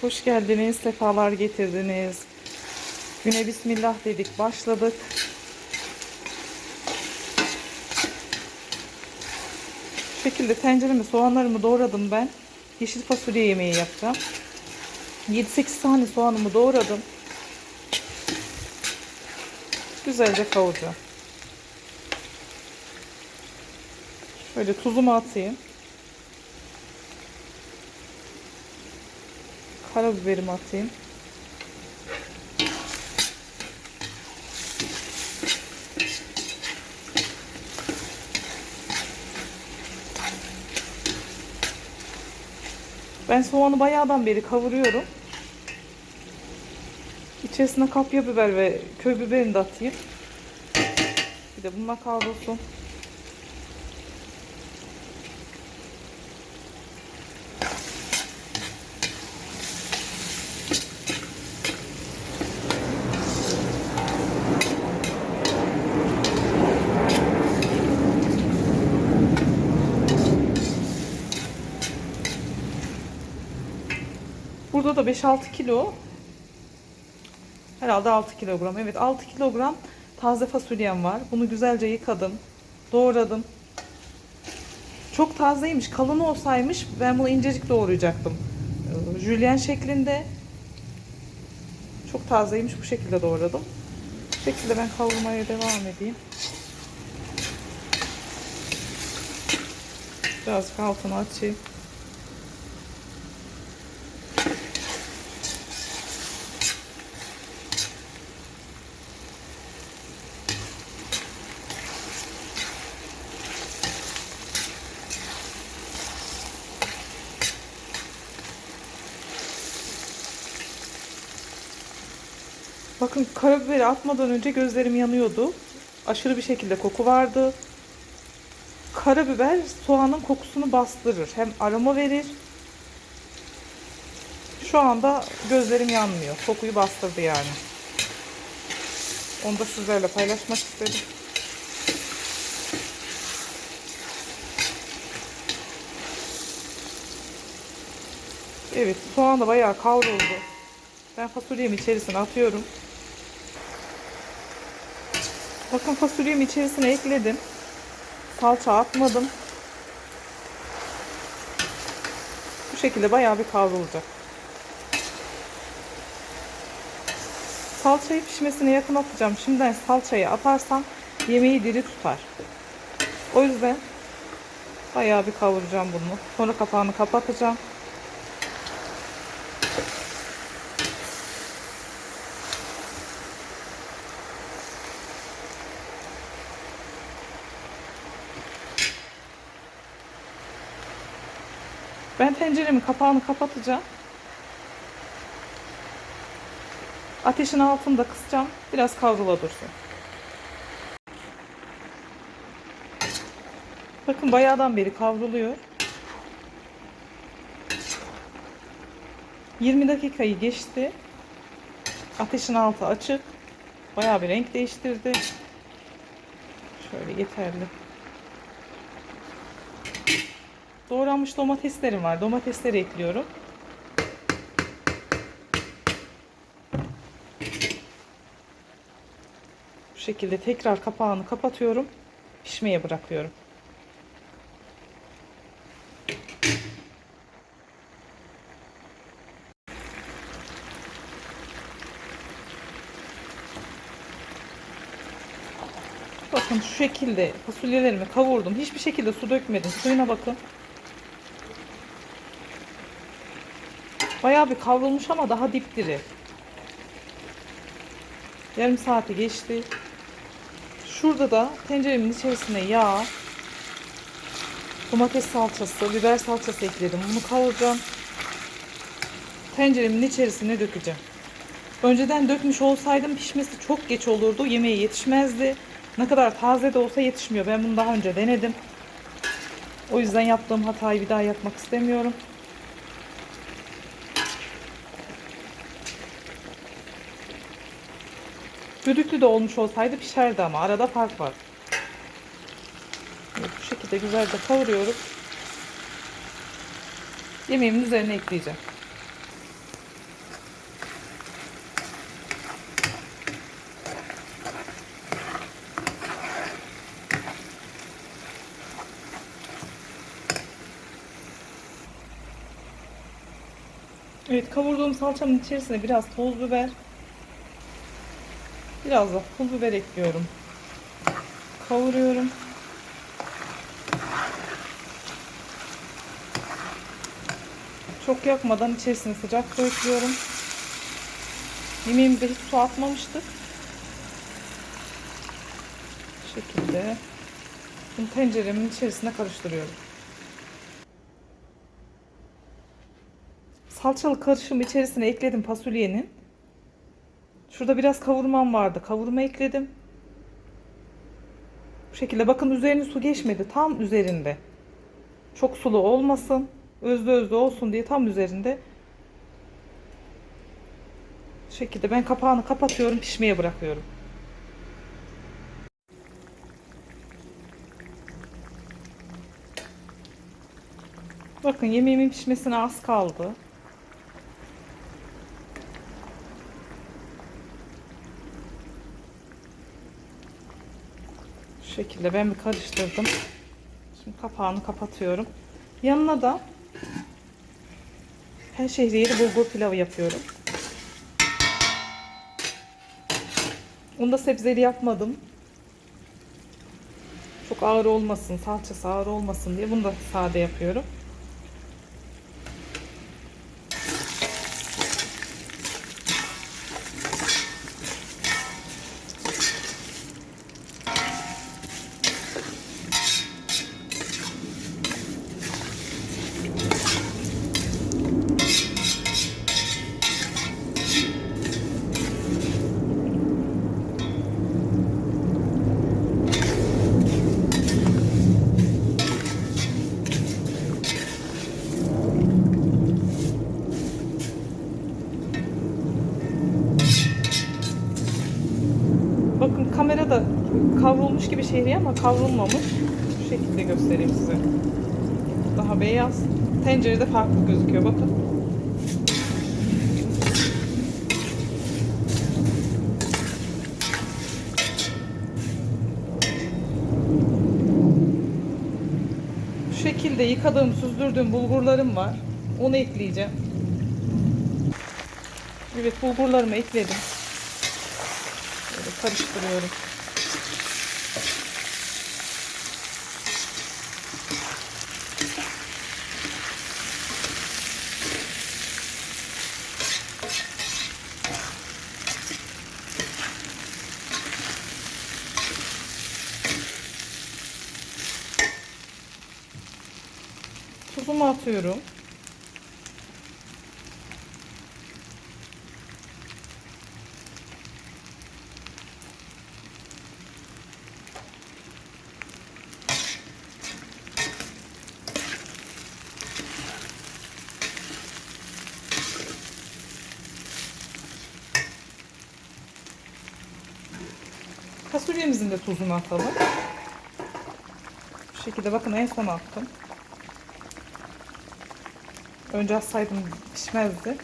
Hoş geldiniz, sefalar getirdiniz. Güne bismillah dedik, başladık. Şekilde tencereme soğanlarımı doğradım ben. Yeşil fasulye yemeği yapacağım. 7-8 tane soğanımı doğradım. Güzelce kavuracağım. Şöyle tuzumu atayım. Karabiberimi atayım. Ben soğanı bayağıdan beri kavuruyorum. İçerisine kapya biber ve köy biberini de atayım. Bir de bununla kavrulsun. Burada da 5-6 kilo herhalde 6 kilogram. Evet 6 kilogram taze fasulyem var. Bunu güzelce yıkadım. Doğradım. Çok tazeymiş. Kalın olsaymış ben bunu incecik doğrayacaktım. Ee, Jülyen şeklinde. Çok tazeymiş. Bu şekilde doğradım. Bu şekilde ben kavurmaya devam edeyim. Birazcık altını açayım. Bakın karabiberi atmadan önce gözlerim yanıyordu. Aşırı bir şekilde koku vardı. Karabiber soğanın kokusunu bastırır. Hem aroma verir. Şu anda gözlerim yanmıyor. Kokuyu bastırdı yani. Onu da sizlerle paylaşmak istedim. Evet soğan da bayağı kavruldu. Ben fasulyemi içerisine atıyorum. Bakın fasulyemi içerisine ekledim. Salça atmadım. Bu şekilde bayağı bir kavrulacak. Salçayı pişmesine yakın atacağım. Şimdiden salçayı atarsam yemeği diri tutar. O yüzden bayağı bir kavuracağım bunu. Sonra kapağını kapatacağım. Ben tenceremin kapağını kapatacağım. Ateşin altını da kısacağım. Biraz kavrula dursun. Bakın bayağıdan beri kavruluyor. 20 dakikayı geçti. Ateşin altı açık. Bayağı bir renk değiştirdi. Şöyle yeterli. Doğranmış domateslerim var. Domatesleri ekliyorum. Bu şekilde tekrar kapağını kapatıyorum. Pişmeye bırakıyorum. Bakın şu şekilde fasulyelerimi kavurdum. Hiçbir şekilde su dökmedim. Suyuna bakın. Bayağı bir kavrulmuş ama daha dipdiri. Yarım saati geçti. Şurada da tenceremin içerisine yağ, domates salçası, biber salçası ekledim. Bunu kavuracağım. Tenceremin içerisine dökeceğim. Önceden dökmüş olsaydım pişmesi çok geç olurdu. Yemeğe yetişmezdi. Ne kadar taze de olsa yetişmiyor. Ben bunu daha önce denedim. O yüzden yaptığım hatayı bir daha yapmak istemiyorum. Düdüklü de olmuş olsaydı pişerdi ama arada fark var. Evet, bu şekilde güzelce kavuruyoruz. Yemeğimin üzerine ekleyeceğim. Evet kavurduğum salçamın içerisine biraz toz biber, Biraz da pul biber ekliyorum. Kavuruyorum. Çok yakmadan içerisine sıcak su ekliyorum. Yemeğimize hiç su atmamıştık. Bu şekilde bunu tenceremin içerisine karıştırıyorum. Salçalı karışım içerisine ekledim fasulyenin. Şurada biraz kavurmam vardı. Kavurma ekledim. Bu şekilde bakın üzerine su geçmedi. Tam üzerinde. Çok sulu olmasın. Özlü özlü olsun diye tam üzerinde. Bu şekilde ben kapağını kapatıyorum. Pişmeye bırakıyorum. Bakın yemeğimin pişmesine az kaldı. Şekilde ben bir karıştırdım. Şimdi kapağını kapatıyorum. Yanına da her şehriyeli bulgur pilavı yapıyorum. Onu da sebzeli yapmadım. Çok ağır olmasın, salçası ağır olmasın diye bunu da sade yapıyorum. Bakın kamerada kavrulmuş gibi şehriye ama kavrulmamış. Şu şekilde göstereyim size. Daha beyaz. Tencerede farklı gözüküyor bakın. Bu şekilde yıkadığım, süzdürdüğüm bulgurlarım var. Onu ekleyeceğim. Evet bulgurlarımı ekledim. Böyle karıştırıyorum. Tuzumu atıyorum. Fasulyemizin de tuzunu atalım. Bu şekilde bakın en son attım. Önce atsaydım pişmezdi.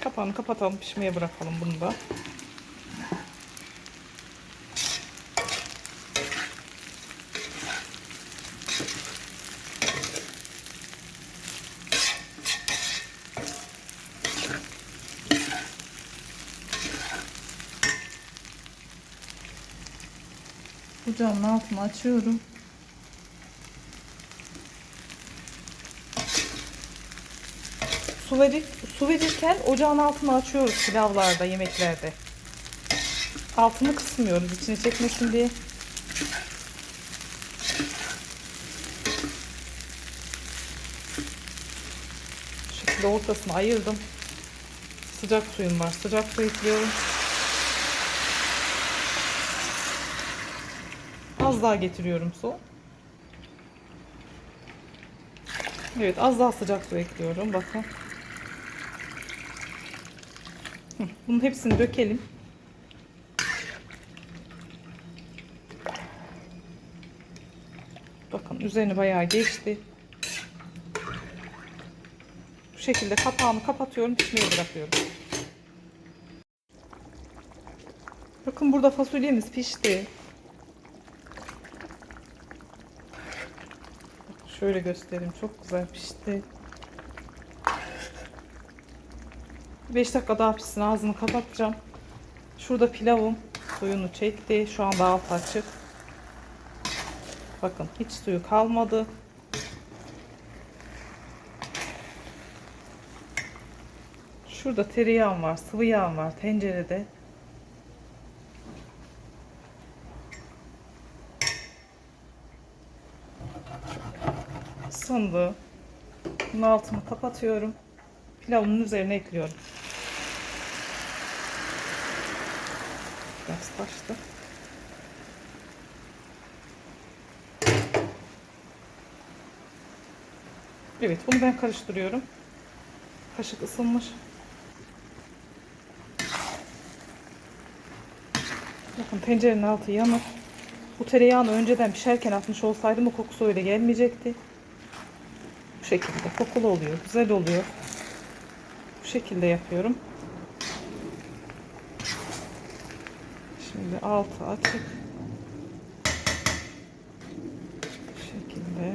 Kapağını kapatalım pişmeye bırakalım bunu da. Ocağın altını açıyorum. Su, verir, su verirken ocağın altını açıyoruz pilavlarda, yemeklerde. Altını kısmıyoruz içine çekmesin diye. Şu şekilde ortasını ayırdım. Sıcak suyum var. Sıcak su ekliyorum. Az daha getiriyorum su. Evet az daha sıcak su ekliyorum. Bakın. Bunun hepsini dökelim. Bakın üzerine bayağı geçti. şekilde kapağını kapatıyorum, pişmeye bırakıyorum. Bakın burada fasulyemiz pişti. Şöyle göstereyim. Çok güzel pişti. 5 dakika daha pişsin. Ağzını kapatacağım. Şurada pilavım suyunu çekti. Şu anda alt açık. Bakın hiç suyu kalmadı. Şurada tereyağım var, sıvı yağım var tencerede. Isındı. Bunun altını kapatıyorum. Pilavın üzerine ekliyorum. Biraz taştı. Evet, bunu ben karıştırıyorum. Kaşık ısınmış. Bakın tencerenin altı yanık. Bu tereyağını önceden pişerken atmış olsaydım o kokusu öyle gelmeyecekti. Bu şekilde kokulu oluyor, güzel oluyor. Bu şekilde yapıyorum. Şimdi altı açık. Bu şekilde.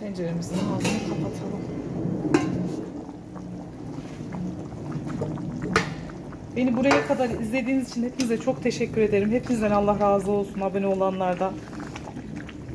Tenceremizin ağzını kapatalım. Beni buraya kadar izlediğiniz için hepinize çok teşekkür ederim. Hepinizden Allah razı olsun abone olanlardan.